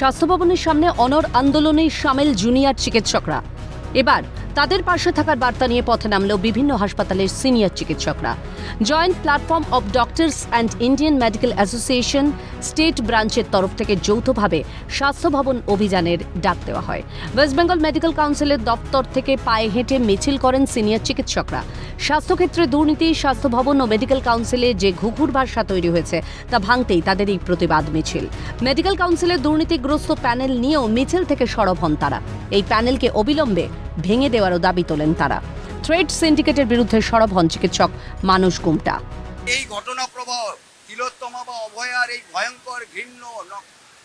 স্বাস্থ্য ভবনের সামনে অনর আন্দোলনে সামিল জুনিয়র চিকিৎসকরা। এবার তাদের পাশে থাকার বার্তা নিয়ে পথে নামলেও বিভিন্ন হাসপাতালের সিনিয়র চিকিৎসকরা। Joint platform of doctors and Indian medical association state ব্রাঞ্চের তরফ থেকে যৌথভাবে স্বাস্থ্য ভবন অভিযানের ডাক দেওয়া হয়। ওয়েস্ট বেঙ্গল মেডিকেল কাউন্সিলের দপ্তর থেকে পায়ে হেঁটে মিছিল করেন সিনিয়র চিকিৎসকরা। স্বাস্থ্যক্ষেত্রে দুর্নীতি, স্বাস্থ্য ভবন ও মেডিকেল কাউন্সিলে যে ঘুঘুর ভাষা তৈরি হয়েছে, তা ভাঙতেই তাদের এই প্রতিবাদ মিছিল। মেডিকেল কাউন্সিলের দুর্নীতিগ্রস্ত প্যানেল নিয়েও মিছিল থেকে সরব হন তারা। এই প্যানেলকে অবিলম্বে ভেঙে দেওয়ারও দাবি তোলেন তারা। ট্রেড সিন্ডিকেটের বিরুদ্ধে সরব হন চিকিৎসক মানুষ গুমটা এই ঘটনা প্রবাহ তিলোত্তমা বা অভয়ার এই ভয়ঙ্কর ঘৃণ্য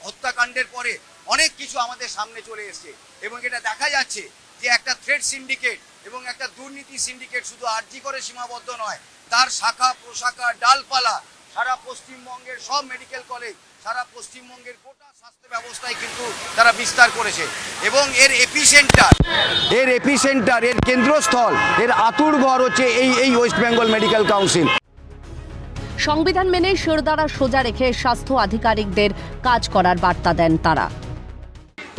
হত্যাকাণ্ডের পরে অনেক কিছু আমাদের সামনে চলে এসেছে এবং এটা দেখা যাচ্ছে যে একটা থ্রেড সিন্ডিকেট এবং একটা দুর্নীতি সিন্ডিকেট শুধু আর্জি করে সীমাবদ্ধ নয়, তার শাখা প্রশাখা ডালপালা সারা পশ্চিমবঙ্গের সব মেডিকেল কলেজ সারা পশ্চিমবঙ্গের গোটা স্বাস্থ্য ব্যবস্থায় কিন্তু তারা বিস্তার করেছে। এবং এর এপিসেন্টার এর এপিসেন্টার এর কেন্দ্রস্থল এর আতুর ঘর হচ্ছে এই এই ওয়েস্ট বেঙ্গল মেডিকেল কাউন্সিল সংবিধান মেনে শিরদাঁড়া সোজা রেখে স্বাস্থ্য আধিকারিকদের কাজ করার বার্তা দেন তারা।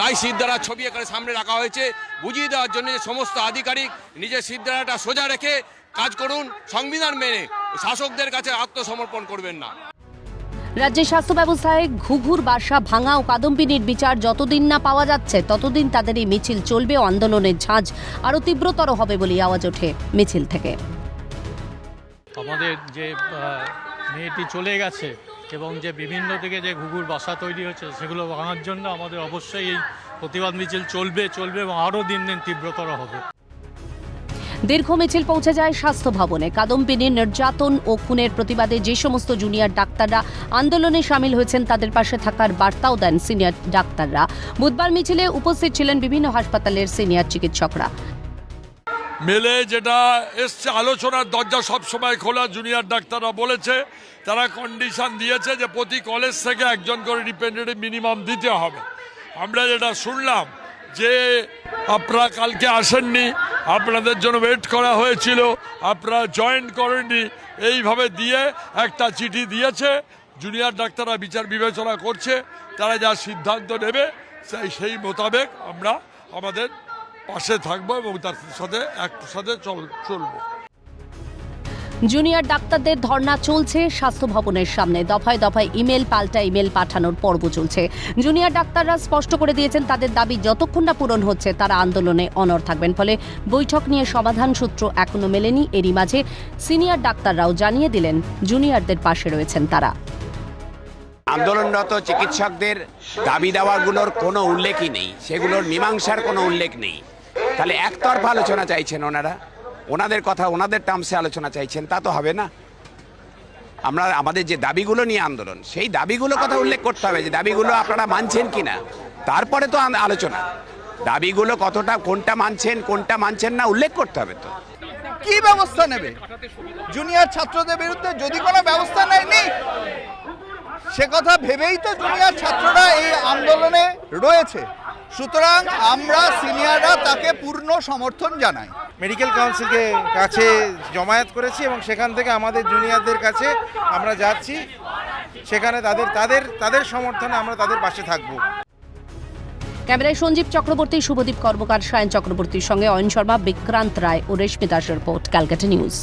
তাই সিদ্ধারা ছবি এখানে সামনে রাখা হয়েছে। বুঝিয়ে দেওয়ার জন্য যে সমস্ত আধিকারিক নিজের সিদ্ধারাটা সোজা রেখে কাজ করুন সংবিধান মেনে। শাসকদের কাছে আত্মসমর্পণ করবেন না। রাজ্যের স্বাস্থ্য ব্যবস্থায় ঘুঘুর বাসা ভাঙা ও কাদম্বিনীর বিচার যতদিন না পাওয়া যাচ্ছে ততদিন তাদের এই মিছিল চলবে আন্দোলনের ঝাঁজ আরও তীব্রতর হবে বলে আওয়াজ ওঠে মিছিল থেকে। আমাদের যে মেয়েটি চলে গেছে এবং যে বিভিন্ন দিকে যে ঘুঘুর বাসা তৈরি হচ্ছে সেগুলো ভাঙার জন্য আমাদের অবশ্যই এই প্রতিবাদ মিছিল চলবে চলবে এবং আরও দিন দিন তীব্রতর হবে। দীর্ঘ মিছিল পৌঁছে যায় স্বাস্থ্য ভবনে। কাদম্বিনীর নির্যাতন ও খুনের প্রতিবাদে যে সমস্ত জুনিয়র ডাক্তাররা আন্দোলনে সামিল হয়েছেন, তাদের পাশে থাকার বার্তাও দেন সিনিয়র ডাক্তাররা। বুধবার মিছিলে উপস্থিত ছিলেন বিভিন্ন হাসপাতালের সিনিয়র চিকিৎসকরা। মেলে যেটা এসছে, আলোচনার দরজা সবসময় খোলা, জুনিয়র ডাক্তাররা বলেছে, তারা কন্ডিশন দিয়েছে যে প্রতি কলেজ থেকে একজন করে রিপ্রেজেন্টেটিভ মিনিমাম দিতে হবে। আমরা যেটা শুনলাম যে আপনারা কালকে আসেননি আপনাদের জন্য ওয়েট করা হয়েছিল। আপনারা জয়েন্ট করেননি। এইভাবে দিয়ে একটা চিঠি দিয়েছে। জুনিয়র ডাক্তাররা বিচার বিবেচনা করছে। তারা যা সিদ্ধান্ত নেবে, সেই সেই মোতাবেক আমরা আমাদের পাশে থাকব এবং তার সাথে একসাথে চল চলবো। জুনিয়র ডাক্তারদের ধর্না চলছে, স্বাস্থ্য ভবনের সামনে। দফায় দফায় ইমেল, পাল্টা ইমেল পাঠানোর পর্ব চলছে। জুনিয়র ডাক্তাররা স্পষ্ট করে দিয়েছেন, তাদের দাবি যতক্ষণ না পূরণ হচ্ছে, তারা আন্দোলনে অনর থাকবেন। ফলে বৈঠক নিয়ে সমাধান সূত্র এখনও মেলেনি। এরই মাঝে সিনিয়র ডাক্তাররাও জানিয়ে দিলেন, জুনিয়রদের পাশে রয়েছেন তারা। আন্দোলনরত চিকিৎসকদের দাবি দাওয়াগুলোর কোনো উল্লেখই নেই। সেগুলোর মীমাংসার কোনো উল্লেখ নেই। তাহলে একতরফা আলোচনা চাইছেন ওনারা? ওনাদের কথা, ওনাদের টার্মসে আলোচনা চাইছেন, তা তো হবে না। আমরা, আমাদের যে দাবিগুলো নিয়ে আন্দোলন, সেই দাবিগুলো কথা উল্লেখ করতে হবে যে দাবিগুলো আপনারা মানছেন কিনা। তারপরে তো আলোচনা। দাবিগুলো কতটা, কোনটা মানছেন কোনটা মানছেন না, উল্লেখ করতে হবে তো। কি ব্যবস্থা নেবে? জুনিয়র ছাত্রদের বিরুদ্ধে যদি কোনো ব্যবস্থা নেয়নি, সে কথা ভেবেই তো জুনিয়র ছাত্ররা এই আন্দোলনে রয়েছে। সুতরাং আমরা সিনিয়ররা তাকে পূর্ণ সমর্থন জানাই। মেডিকেল কাউন্সিলকে কাছে জমায়েত করেছি এবং সেখান থেকে আমাদের জুনিয়রদের কাছে আমরা যাচ্ছি। সেখানে তাদের তাদের তাদের সমর্থনে আমরা তাদের পাশে থাকব। ক্যামেরায় সঞ্জীব চক্রবর্তী, শুভদীপ কর্মকার, সায়ন চক্রবর্তীর সঙ্গে অয়ন শর্মা, বিক্রান্ত রায় ও রেশমি দাসের রিপোর্ট, ক্যালকাটা নিউজ।